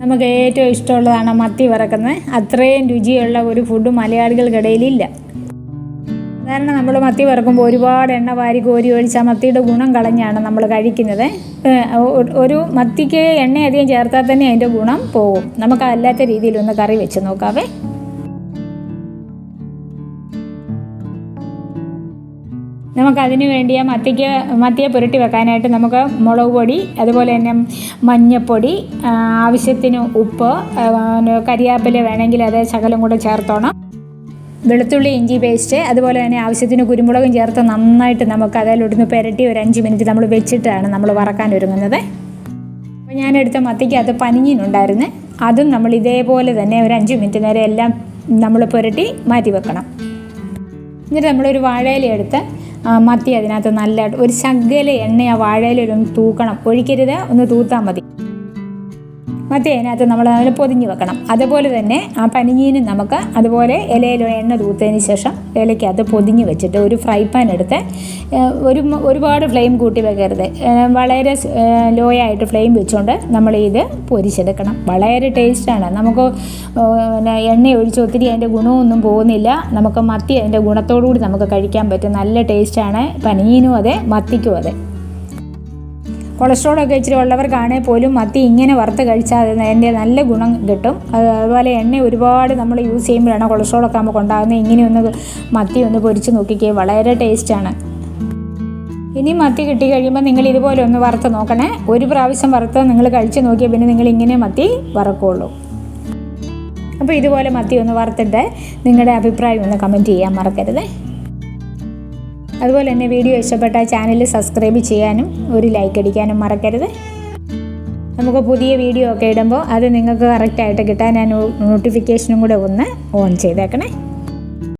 നമുക്ക് ഏറ്റവും ഇഷ്ടമുള്ളതാണ് മത്തി വറക്കുന്നത്. അത്രയും രുചിയുള്ള ഒരു ഫുഡ് മലയാളികൾക്കിടയിലില്ല. സാധാരണ നമ്മൾ മത്തി വറക്കുമ്പോൾ ഒരുപാട് എണ്ണ വാരി കോരി ഒഴിച്ച് മത്തിയുടെ ഗുണം കളഞ്ഞാണ് നമ്മൾ കഴിക്കുന്നത്. ഒരു മത്തിക്ക് എണ്ണയധികം ചേർത്താൽ തന്നെ അതിന്റെ ഗുണം പോകും നമുക്ക് അല്ലാത്ത രീതിയിലൊന്ന് കറി വെച്ച് നോക്കാവേ. നമുക്ക് വേണ്ടിയ വേണ്ടി മത്തിക്ക് മത്തിയെ പുരട്ടി വെക്കാനായിട്ട് നമുക്ക് മുളക് പൊടി അതുപോലെ തന്നെ മഞ്ഞൾപ്പൊടി ആവശ്യത്തിന് ഉപ്പ് കരിയാപ്പില വേണമെങ്കിൽ അത് ശകലം കൂടെ ചേർത്തോണം. വെളുത്തുള്ളി ഇഞ്ചി പേസ്റ്റ് അതുപോലെ തന്നെ ആവശ്യത്തിന് കുരുമുളകും ചേർത്ത് നന്നായിട്ട് നമുക്ക് അതിലൊടുന്ന് പുരട്ടി ഒരു അഞ്ച് മിനിറ്റ് നമ്മൾ വെച്ചിട്ടാണ് നമ്മൾ വറക്കാൻ ഒരുങ്ങുന്നത്. അപ്പോൾ ഞാനെടുത്ത മത്തിക്ക് അത് പനിഞ്ഞിനുണ്ടായിരുന്നു. അതും നമ്മൾ ഇതേപോലെ തന്നെ ഒരു അഞ്ച് മിനിറ്റ് നേരം എല്ലാം നമ്മൾ പുരട്ടി മാറ്റി വെക്കണം. എന്നിട്ട് നമ്മളൊരു വാഴയില എടുത്ത് ആ, മത്തി അതിനകത്ത് നല്ല ഒരു ശകല എണ്ണ ആ വാഴയിലൊന്ന് തൂക്കണം. ഒഴിക്കരുത് ഒന്ന് തൂത്താൽ മതി. മത്തി അതിനകത്ത് നമ്മൾ അതിൽ പൊതിഞ്ഞ് വെക്കണം. അതുപോലെ തന്നെ ആ പനിഞ്ഞീനും നമുക്ക് അതുപോലെ ഇലയിൽ എണ്ണ തൂത്തതിന് ശേഷം ഇലയ്ക്കകത്ത് പൊതിഞ്ഞ് വെച്ചിട്ട് ഒരു ഫ്രൈ പാൻ എടുത്ത് ഒരു ഒരുപാട് ഫ്ലെയിം കൂട്ടി വെക്കരുത്. വളരെ ലോ ആയിട്ട് ഫ്ലെയിം വെച്ചുകൊണ്ട് നമ്മൾ ഇത് പൊരിച്ചെടുക്കണം. വളരെ ടേസ്റ്റാണ് നമുക്ക് പിന്നെ എണ്ണ ഒഴിച്ച് ഒത്തിരി അതിന്റെ ഗുണമൊന്നും പോകുന്നില്ല. നമുക്ക് മത്തി അതിന്റെ ഗുണത്തോടു കൂടി നമുക്ക് കഴിക്കാൻ പറ്റും. നല്ല ടേസ്റ്റാണ് പനീനും അതെ മത്തിക്കും അതെ. കൊളസ്ട്രോളൊക്കെ ഇച്ചിരി ഉള്ളവർക്കാണെങ്കിൽ പോലും മത്തി ഇങ്ങനെ വറുത്ത് കഴിച്ചാൽ അത് അതിന്റെ നല്ല ഗുണം കിട്ടും. അത് അതുപോലെ എണ്ണ ഒരുപാട് നമ്മൾ യൂസ് ചെയ്യുമ്പോഴാണ് കൊളസ്ട്രോളൊക്കെ നമുക്ക് ഉണ്ടാകുന്നത് ഇങ്ങനെയൊന്ന് മത്തി ഒന്ന് പൊരിച്ച് നോക്കിക്കേ. വളരെ ടേസ്റ്റാണ് ഇനി മത്തി കിട്ടി കഴിയുമ്പോൾ നിങ്ങൾ ഇതുപോലെ ഒന്ന് വറുത്ത് നോക്കണേ. ഒരു പ്രാവശ്യം വറുത്ത് നിങ്ങൾ കഴിച്ച് നോക്കിയാൽ പിന്നെ നിങ്ങൾ ഇങ്ങനെ മത്തി വറക്കുള്ളൂ. അപ്പോൾ ഇതുപോലെ മത്തി ഒന്ന് വറുത്തിട്ട് നിങ്ങളുടെ അഭിപ്രായം ഒന്ന് കമന്റ് ചെയ്യാൻ മറക്കരുത്. അതുപോലെ തന്നെ വീഡിയോ ഇഷ്ടപ്പെട്ട ചാനൽ സബ്സ്ക്രൈബ് ചെയ്യാനും ഒരു ലൈക്ക് അടിക്കാനും മറക്കരുത്. നമുക്ക് പുതിയ വീഡിയോ ഒക്കെ ഇടുമ്പോൾ അത് നിങ്ങൾക്ക് കറക്റ്റായിട്ട് കിട്ടാൻ ഞാൻ നോട്ടിഫിക്കേഷനും കൂടെ ഒന്ന് ഓൺ ചെയ്തേക്കണേ.